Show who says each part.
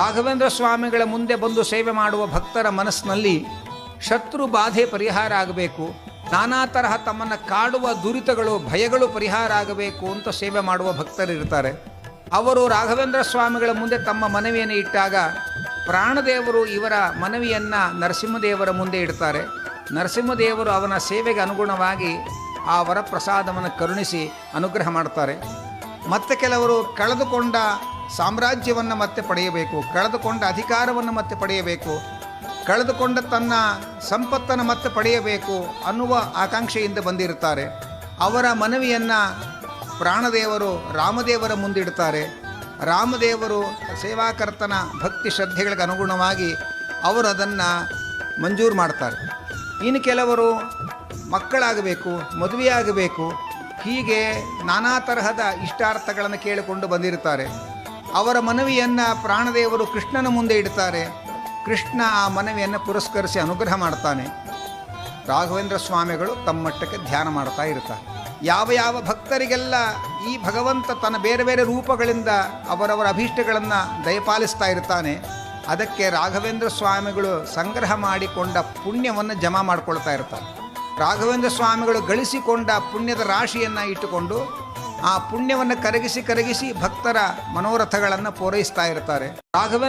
Speaker 1: ರಾಘವೇಂದ್ರ ಸ್ವಾಮಿಗಳ ಮುಂದೆ ಬಂದು ಸೇವೆ ಮಾಡುವ ಭಕ್ತರ ಮನಸ್ಸಿನಲ್ಲಿ ಶತ್ರು ಬಾಧೆ ಪರಿಹಾರ ಆಗಬೇಕು. ನಾನಾ ತರಹ ತಮ್ಮನ್ನು ಕಾಡುವ ದುರಿತಗಳು, ಭಯಗಳು ಪರಿಹಾರ ಆಗಬೇಕು ಅಂತ ಸೇವೆ ಮಾಡುವ ಭಕ್ತರಿರ್ತಾರೆ ಅವರು ರಾಘವೇಂದ್ರ ಸ್ವಾಮಿಗಳ ಮುಂದೆ ತಮ್ಮ ಮನವಿಯನ್ನು ಇಟ್ಟಾಗ ಪ್ರಾಣದೇವರು ಇವರ ಮನವಿಯನ್ನು ನರಸಿಂಹದೇವರ ಮುಂದೆ ಇಡ್ತಾರೆ. ನರಸಿಂಹದೇವರು ಅವನ ಸೇವೆಗೆ ಅನುಗುಣವಾಗಿ ಆ ವರಪ್ರಸಾದವನ್ನು ಕರುಣಿಸಿ ಅನುಗ್ರಹ ಮಾಡ್ತಾರೆ. ಮತ್ತೆ ಕೆಲವರು ಕಳೆದುಕೊಂಡ ಸಾಮ್ರಾಜ್ಯವನ್ನು ಮತ್ತೆ ಪಡೆಯಬೇಕು, ಕಳೆದುಕೊಂಡ ಅಧಿಕಾರವನ್ನು ಮತ್ತೆ ಪಡೆಯಬೇಕು, ಕಳೆದುಕೊಂಡ ತನ್ನ ಸಂಪತ್ತನ್ನು ಮತ್ತೆ ಪಡೆಯಬೇಕು ಅನ್ನುವ ಆಕಾಂಕ್ಷೆಯಿಂದ ಬಂದಿರುತ್ತಾರೆ. ಅವರ ಮನವಿಯನ್ನು ಪ್ರಾಣದೇವರು ರಾಮದೇವರ ಮುಂದಿಡ್ತಾರೆ. ರಾಮದೇವರು ಸೇವಾಕರ್ತನ ಭಕ್ತಿ ಶ್ರದ್ಧೆಗಳಿಗೆ ಅನುಗುಣವಾಗಿ ಅವರು ಅದನ್ನು ಮಂಜೂರು ಮಾಡ್ತಾರೆ. ಇನ್ನು ಕೆಲವರು ಮಕ್ಕಳಾಗಬೇಕು, ಮದುವೆಯಾಗಬೇಕು, ಹೀಗೆ ನಾನಾ ತರಹದ ಇಷ್ಟಾರ್ಥಗಳನ್ನು ಕೇಳಿಕೊಂಡು ಬಂದಿರುತ್ತಾರೆ. ಅವರ ಮನವಿಯನ್ನು ಪ್ರಾಣದೇವರು ಕೃಷ್ಣನ ಮುಂದೆ ಇಡ್ತಾರೆ. ಕೃಷ್ಣ ಆ ಮನವಿಯನ್ನು ಪುರಸ್ಕರಿಸಿ ಅನುಗ್ರಹ ಮಾಡ್ತಾನೆ. ರಾಘವೇಂದ್ರ ಸ್ವಾಮಿಗಳು ತಮ್ಮ ಮಟ್ಟಕ್ಕೆ ಧ್ಯಾನ ಮಾಡ್ತಾ ಇರ್ತಾರೆ. ಯಾವ ಯಾವ ಭಕ್ತರಿಗೆಲ್ಲ ಈ ಭಗವಂತ ತನ್ನ ಬೇರೆ ಬೇರೆ ರೂಪಗಳಿಂದ ಅವರವರ ಅಭೀಷ್ಟಗಳನ್ನು ದಯಪಾಲಿಸ್ತಾ ಇರ್ತಾನೆ, ಅದಕ್ಕೆ ರಾಘವೇಂದ್ರ ಸ್ವಾಮಿಗಳು ಸಂಗ್ರಹ ಮಾಡಿಕೊಂಡ ಪುಣ್ಯವನ್ನು ಜಮಾ ಮಾಡ್ಕೊಳ್ತಾ ಇರ್ತಾರೆ. ರಾಘವೇಂದ್ರ ಸ್ವಾಮಿಗಳು ಗಳಿಸಿಕೊಂಡ ಪುಣ್ಯದ ರಾಶಿಯನ್ನು ಇಟ್ಟುಕೊಂಡು ಆ ಪುಣ್ಯವನ್ನು ಕರಗಿಸಿ ಕರಗಿಸಿ ಭಕ್ತರ ಮನೋರಥಗಳನ್ನು ಪೂರೈಸ್ತಾ ಇರ್ತಾರೆ. ರಾಘವೇಂದ್ರ